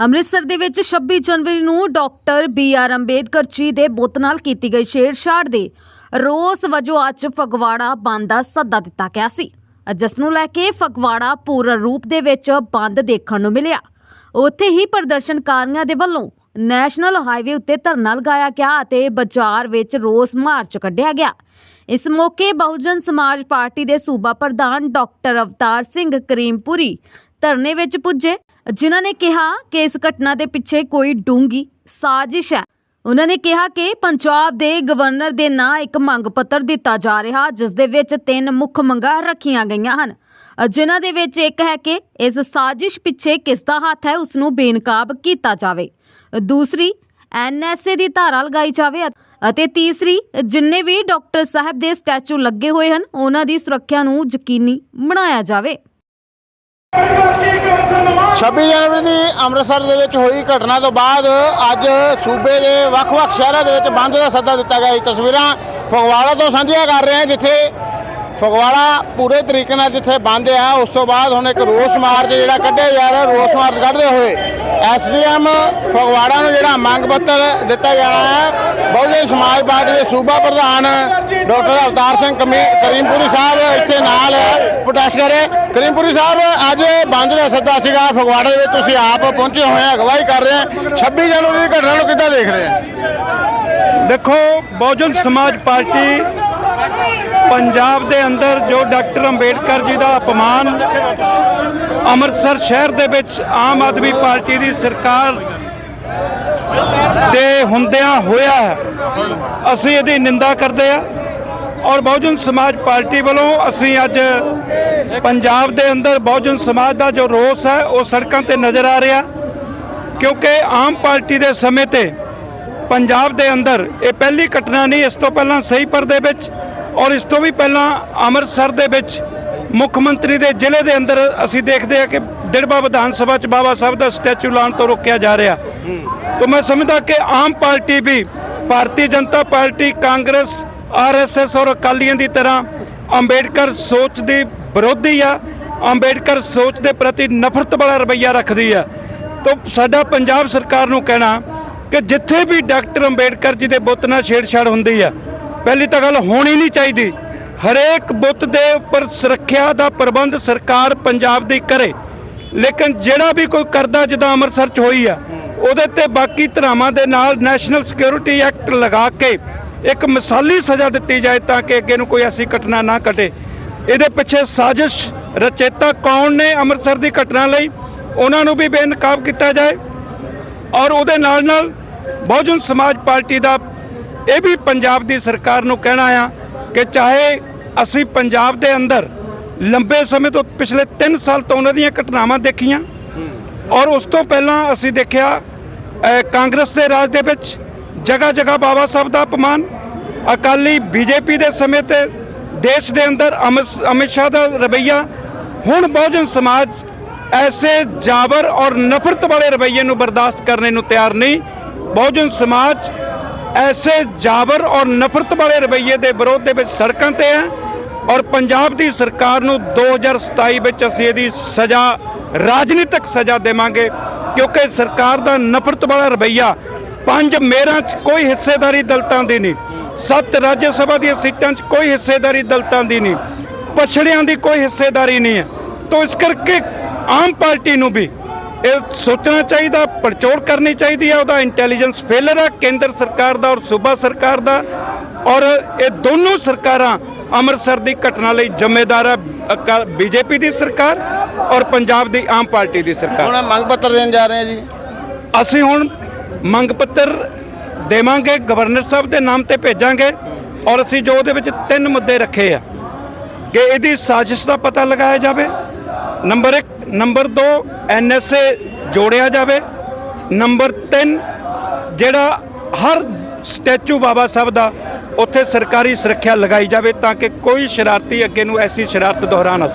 ਅੰਮ੍ਰਿਤਸਰ ਦੇ ਵਿੱਚ 26 ਜਨਵਰੀ ਨੂੰ doctor B R Ambedkar ji ਦੇ ਬੁੱਤ ਨਾਲ ਕੀਤੀ ਗਈ ਛੇੜਛਾੜ ਦੇ ਰੋਸ ਵਜੋਂ ਅੱਜ ਫਗਵਾੜਾ ਬੰਦ ਦਾ ਸੱਦਾ ਦਿੱਤਾ ਗਿਆ ਸੀ। ਜਿਸ ਨੂੰ ਲੈ ਕੇ ਫਗਵਾੜਾ ਪੂਰਨ ਰੂਪ ਦੇ ਵਿੱਚ ਬੰਦ ਦੇਖਣ ਨੂੰ ਮਿਲਿਆ। ਉੱਥੇ ਹੀ ਪ੍ਰਦਰਸ਼ਨਕਾਰੀਆਂ ਦੇ ਵੱਲੋਂ ਨੈਸ਼ਨਲ ਹਾਈਵੇ ਉੱਤੇ ਧਰਨਾ ਲਗਾਇਆ ਗਿਆ ਅਤੇ ਬਾਜ਼ਾਰ ਵਿੱਚ ਰੋਸ ਮਾਰਚ ਕੱਢਿਆ ਗਿਆ। ਇਸ ਮੌਕੇ ਬਹੁਜਨ ਸਮਾਜ ਪਾਰਟੀ ਦੇ ਸੂਬਾ ਪ੍ਰਧਾਨ ਡਾਕਟਰ ਅਵਤਾਰ ਸਿੰਘ ਕਰੀਮਪੁਰੀ ਧਰਨੇ ਵਿੱਚ ਪੁੱਜੇ। ਜਿਨ੍ਹਾਂ ਨੇ ਕਿਹਾ ਕਿ ਇਸ ਘਟਨਾ ਦੇ ਪਿੱਛੇ ਕੋਈ ਡੂੰਗੀ ਸਾਜ਼ਿਸ਼ ਹੈ। ਉਹਨਾਂ ਨੇ ਕਿਹਾ ਕਿ ਪੰਜਾਬ ਦੇ ਗਵਰਨਰ ਦੇ ਨਾਂ ਇੱਕ ਮੰਗ ਪੱਤਰ ਦਿੱਤਾ ਜਾ ਰਿਹਾ ਜਿਸ ਦੇ ਵਿੱਚ ਤਿੰਨ ਮੁੱਖ ਮੰਗਾਂ ਰੱਖੀਆਂ ਗਈਆਂ ਹਨ। ਜਿਨ੍ਹਾਂ ਦੇ ਵਿੱਚ ਇੱਕ ਹੈ ਕਿ ਇਸ ਸਾਜ਼ਿਸ਼ ਪਿੱਛੇ ਕਿਸ ਦਾ ਹੱਥ ਹੈ ਉਸ ਨੂੰ ਬੇਨਕਾਬ ਕੀਤਾ ਜਾਵੇ। ਅ, ਦੂਸਰੀ ਐਨਐਸਏ ਦੀ ਧਾਰਾ ਲਗਾਈ ਜਾਵੇ ਅਤੇ ਤੀਸਰੀ ਜਿੰਨੇ ਵੀ ਡਾਕਟਰ ਸਾਹਿਬ ਦੇ ਸਟੈਚੂ ਲੱਗੇ ਹੋਏ ਹਨ ਉਹਨਾਂ ਦੀ ਸੁਰੱਖਿਆ ਨੂੰ ਯਕੀਨੀ ਬਣਾਇਆ ਜਾਵੇ। 26 ਜਨਵਰੀ ਦੀ ਅੰਮ੍ਰਿਤਸਰ ਦੇ ਵਿੱਚ ਹੋਈ ਘਟਨਾ ਤੋਂ ਬਾਅਦ ਅੱਜ ਸੂਬੇ ਦੇ ਵੱਖ-ਵੱਖ ਸ਼ਹਿਰਾਂ ਦੇ ਵਿੱਚ ਬੰਦ ਦਾ ਸੱਦਾ ਦਿੱਤਾ ਗਿਆ। ਇਹ ਤਸਵੀਰਾਂ ਫਗਵਾੜਾ ਤੋਂ ਸਾਂਝੀਆਂ ਕਰ ਰਹੇ ਹਾਂ, ਜਿੱਥੇ ਫਗਵਾੜਾ ਪੂਰੇ ਤਰੀਕੇ ਨਾਲ ਜਿੱਥੇ ਬੰਦ ਆ, ਉਸ ਤੋਂ ਬਾਅਦ ਹੁਣ ਇੱਕ ਰੋਸ ਮਾਰਚ ਜਿਹੜਾ ਕੱਢਿਆ ਜਾ ਰਿਹਾ, ਰੋਸ ਮਾਰਚ ਕੱਢਦੇ ਹੋਏ ਐਸਪੀਐਮ ਫਗਵਾੜਾ ਨੂੰ ਜਿਹੜਾ ਮੰਗ ਪੱਤਰ ਦਿੱਤਾ ਜਾਣਾ ਹੈ ਬਹੁਜਨ ਸਮਾਜ ਪਾਰਟੀ ਦੇ ਸੂਬਾ ਪ੍ਰਧਾਨ ਡਾਕਟਰ ਅਵਤਾਰ ਸਿੰਘ ਕਮੀ- ਕਰੀਮਪੁਰੀ ਸਾਹਿਬ ਇੱਥੇ ਨਾਲ ਪ੍ਰੋਟੈਸਟ ਕਰ। ਰਹੇ ਕਰੀਮਪੁਰੀ ਸਾਹਿਬ, ਅੱਜ ਬੰਦ ਦਾ ਸੱਦਾ ਸੀਗਾ, ਫਗਵਾੜਾ ਦੇ ਵਿੱਚ ਤੁਸੀਂ ਆਪ ਪਹੁੰਚੇ ਹੋਏ ਆ, ਅਗਵਾਈ ਕਰ ਰਹੇ ਆ। 26 ਜਨਵਰੀ ਦੀ ਘਟਨਾ ਨੂੰ ਕਿੱਦਾਂ ਦੇਖਦੇ ਆ? ਦੇਖੋ, ਬਹੁਜਨ ਸਮਾਜ ਪਾਰਟੀ ਪੰਜਾਬ ਦੇ ਅੰਦਰ ਜੋ ਡਾਕਟਰ ਅੰਬੇਡਕਰ ਜੀ ਦਾ ਅਪਮਾਨ ਅੰਮ੍ਰਿਤਸਰ ਸ਼ਹਿਰ ਦੇ ਵਿੱਚ ਆਮ ਆਦਮੀ ਪਾਰਟੀ ਦੀ ਸਰਕਾਰ ਦੇ ਹੁੰਦਿਆਂ ਹੋਇਆ ਹੈ, ਅਸੀਂ ਇਹਦੀ ਨਿੰਦਾ ਕਰਦੇ ਆ ਔਰ ਬਹੁਜਨ ਸਮਾਜ ਪਾਰਟੀ ਵੱਲੋਂ ਅਸੀਂ ਅੱਜ ਪੰਜਾਬ ਦੇ ਅੰਦਰ ਬਹੁਜਨ ਸਮਾਜ ਦਾ ਜੋ ਰੋਸ ਹੈ, ਉਹ ਸੜਕਾਂ ਤੇ ਨਜ਼ਰ ਆ ਰਿਹਾ ਕਿਉਂਕਿ ਆਮ ਪਾਰਟੀ ਦੇ ਸਮੇਂ ਤੇ ਪੰਜਾਬ ਦੇ ਅੰਦਰ ਇਹ ਪਹਿਲੀ ਘਟਨਾ ਨਹੀਂ, ਇਸ ਤੋਂ ਪਹਿਲਾਂ ਸਹੀਪੁਰ ਦੇ ਵਿੱਚ ਔਰ ਇਸ ਤੋਂ ਵੀ ਪਹਿਲਾਂ ਅੰਮ੍ਰਿਤਸਰ ਦੇ ਵਿੱਚ ਮੁੱਖ ਮੰਤਰੀ ਦੇ ਜ਼ਿਲ੍ਹੇ ਦੇ ਅੰਦਰ ਅਸੀਂ ਦੇਖਦੇ ਹਾਂ ਕਿ ਡਿੜਬਾ ਵਿਧਾਨ ਸਭਾ 'ਚ ਬਾਬਾ ਸਾਹਿਬ ਦਾ ਸਟੈਚੂ ਲਾਉਣ ਤੋਂ ਰੋਕਿਆ ਜਾ ਰਿਹਾ। ਤਾਂ ਮੈਂ ਸਮਝਦਾ ਕਿ ਆਮ ਪਾਰਟੀ ਵੀ Bharatiya Janata party, Congress RSS ਔਰ ਅਕਾਲੀਆਂ ਦੀ ਤਰ੍ਹਾਂ ਅੰਬੇਡਕਰ ਸੋਚ ਦੀ ਵਿਰੋਧੀ ਆ, ਅੰਬੇਡਕਰ ਸੋਚ ਦੇ ਪ੍ਰਤੀ ਨਫ਼ਰਤ ਵਾਲਾ ਰਵੱਈਆ ਰੱਖਦੀ ਆ। ਤਾਂ ਸਾਡਾ ਪੰਜਾਬ ਸਰਕਾਰ ਨੂੰ ਕਹਿਣਾ ਕਿ ਜਿੱਥੇ ਵੀ ਡਾਕਟਰ ਅੰਬੇਡਕਰ ਜੀ ਦੇ ਬੁੱਤ ਨਾਲ ਛੇੜਛਾੜ ਹੁੰਦੀ ਆ ਪਹਿਲੀ ਤਾਂ ਗੱਲ ਹੋਣੀ ਨਹੀਂ ਚਾਹੀਦੀ। ਹਰੇਕ ਬੁੱਤ ਦੇ ਉੱਪਰ ਸੁਰੱਖਿਆ ਦਾ ਪ੍ਰਬੰਧ ਸਰਕਾਰ ਪੰਜਾਬ ਦੀ ਕਰੇ। ਲੇਕਿਨ ਜਿਹੜਾ ਵੀ ਕੋਈ ਕਰਦਾ, ਜਿੱਦਾਂ ਅੰਮ੍ਰਿਤਸਰ ਚ ਹੋਈ ਆ, ਉਹਦੇ ਤੇ ਬਾਕੀ ਧਰਾਵਾਂ ਦੇ ਨਾਲ ਨੈਸ਼ਨਲ ਸਿਕਿਉਰਿਟੀ ਐਕਟ ਲਗਾ ਕੇ ਇੱਕ ਮਿਸਾਲੀ ਸਜ਼ਾ ਦਿੱਤੀ ਜਾਏ ਤਾਂ ਕਿ ਅੱਗੇ ਨੂੰ ਕੋਈ ਐਸੀ ਘਟਨਾ ਨਾ ਘਟੇ। ਇਹਦੇ ਪਿੱਛੇ ਸਾਜ਼ਿਸ਼ ਰਚੇਤਾ ਕੌਣ ਨੇ ਅੰਮ੍ਰਿਤਸਰ ਦੀ ਘਟਨਾ ਲਈ, ਉਹਨਾਂ ਨੂੰ ਵੀ ਬੇਨਕਾਬ ਕੀਤਾ ਜਾਏ। ਔਰ ਉਹਦੇ ਨਾਲ ਨਾਲ ਬਹੁਜਨ ਸਮਾਜ ਪਾਰਟੀ ਦਾ ਇਹ ਵੀ ਪੰਜਾਬ ਦੀ ਸਰਕਾਰ ਨੂੰ ਕਹਿਣਾ ਆ ਕਿ ਚਾਹੇ ਅਸੀਂ ਪੰਜਾਬ ਦੇ ਅੰਦਰ ਲੰਬੇ ਸਮੇਂ ਤੋਂ ਪਿਛਲੇ 3 ਸਾਲ ਤੋਂ ਉਹਨਾਂ ਦੀਆਂ ਘਟਨਾਵਾਂ ਦੇਖੀਆਂ ਔਰ ਉਸ ਤੋਂ ਪਹਿਲਾਂ ਅਸੀਂ ਦੇਖਿਆ ਕਾਂਗਰਸ ਦੇ ਰਾਜ ਦੇ ਵਿੱਚ ਜਗ੍ਹਾ ਜਗ੍ਹਾ ਬਾਬਾ ਸਾਹਿਬ ਦਾ ਅਪਮਾਨ, ਅਕਾਲੀ ਬੀਜੇਪੀ ਦੇ ਸਮੇਂ ਤੇ ਦੇਸ਼ ਦੇ ਅੰਦਰ ਅਮਿਤ ਅਮਿਤ ਸ਼ਾਹ ਦਾ ਰਵੱਈਆ, ਹੁਣ ਬਹੁਜਨ ਸਮਾਜ ਐਸੇ ਜਾਬਰ ਔਰ ਨਫ਼ਰਤ ਵਾਲੇ ਰਵੱਈਏ ਨੂੰ ਬਰਦਾਸ਼ਤ ਕਰਨੇ ਨੂੰ ਤਿਆਰ ਨਹੀਂ। ਬਹੁਜਨ ਸਮਾਜ ਐਸੇ ਜਾਬਰ ਔਰ ਨਫ਼ਰਤ ਵਾਲੇ ਰਵੱਈਏ ਦੇ ਵਿਰੋਧ ਦੇ ਵਿੱਚ ਸੜਕਾਂ ਤੇ ਹੈ ਔਰ ਪੰਜਾਬ ਦੀ ਸਰਕਾਰ ਨੂੰ 2027 ਵਿੱਚ ਅਸੀਂ ਇਹਦੀ ਸਜ਼ਾ, ਰਾਜਨੀਤਿਕ ਸਜ਼ਾ ਦੇਵਾਂਗੇ ਕਿਉਂਕਿ ਸਰਕਾਰ ਦਾ ਨਫ਼ਰਤ ਵਾਲਾ ਰਵੱਈਆ ਪੰਜ ਮੇਅਰਾਂ 'ਚ ਕੋਈ ਹਿੱਸੇਦਾਰੀ ਦਲਤਾਂ ਦੀ ਨਹੀਂ, ਸੱਤ ਰਾਜ ਸਭਾ ਦੀਆਂ ਸੀਟਾਂ 'ਚ ਕੋਈ ਹਿੱਸੇਦਾਰੀ ਦਲਤਾਂ ਦੀ ਨਹੀਂ, ਪਛੜਿਆਂ ਦੀ ਕੋਈ ਹਿੱਸੇਦਾਰੀ ਨਹੀਂ ਹੈ। ਤਾਂ ਇਸ ਕਰਕੇ ਆਮ ਪਾਰਟੀ ਨੂੰ ਵੀ ਇਹ ਸੋਚਣਾ ਚਾਹੀਦਾ ਪੜਚੋਲ ਕਰਨੀ ਚਾਹੀਦੀ ਹੈ ਉਹਦਾ ਇੰਟੈਲੀਜੈਂਸ ਫੇਲਰ ਹੈ ਕੇਂਦਰ ਸਰਕਾਰ ਦਾ ਔਰ ਸੂਬਾ ਸਰਕਾਰ ਦਾ। ਔਰ ਇਹ ਦੋਨੋਂ ਸਰਕਾਰਾਂ ਅੰਮ੍ਰਿਤਸਰ ਦੀ ਘਟਨਾ ਲਈ ਜ਼ਿੰਮੇਦਾਰ ਹੈ ਬੀਜੇਪੀ ਦੀ ਸਰਕਾਰ ਔਰ ਪੰਜਾਬ ਦੀ ਆਮ ਪਾਰਟੀ ਦੀ ਸਰਕਾਰ। ਹੁਣ ਮੰਗ ਪੱਤਰ ਦੇਣ ਜਾ ਰਹੇ ਆ ਜੀ। ਅਸੀਂ ਹੁਣ ਮੰਗ ਪੱਤਰ ਦੇਵਾਂਗੇ ਗਵਰਨਰ ਸਾਹਿਬ ਦੇ ਨਾਮ ਤੇ ਭੇਜਾਂਗੇ ਔਰ ਅਸੀਂ ਜੋ ਉਹਦੇ ਵਿੱਚ ਤਿੰਨ ਮੁੱਦੇ ਰੱਖੇ ਆ ਕਿ ਇਹਦੀ ਸਾਜ਼ਿਸ਼ ਦਾ ਪਤਾ ਲਗਾਇਆ ਜਾਵੇ। ਨੰਬਰ 1 ਨੰਬਰ 2 ਐਨਐਸਏ ਜੋੜਿਆ ਜਾਵੇ। ਨੰਬਰ 3 ਜਿਹੜਾ ਹਰ ਸਟੈਚੂ ਬਾਬਾ ਸਾਹਿਬ ਦਾ, ਉੱਥੇ ਸਰਕਾਰੀ ਸੁਰੱਖਿਆ ਲਗਾਈ ਜਾਵੇ ਤਾਂ ਕਿ ਕੋਈ ਸ਼ਰਾਰਤੀ ਅੱਗੇ ਨੂੰ ਐਸੀ ਸ਼ਰਾਰਤ ਦੁਹਰਾ ਨਾ ਸਕੇ।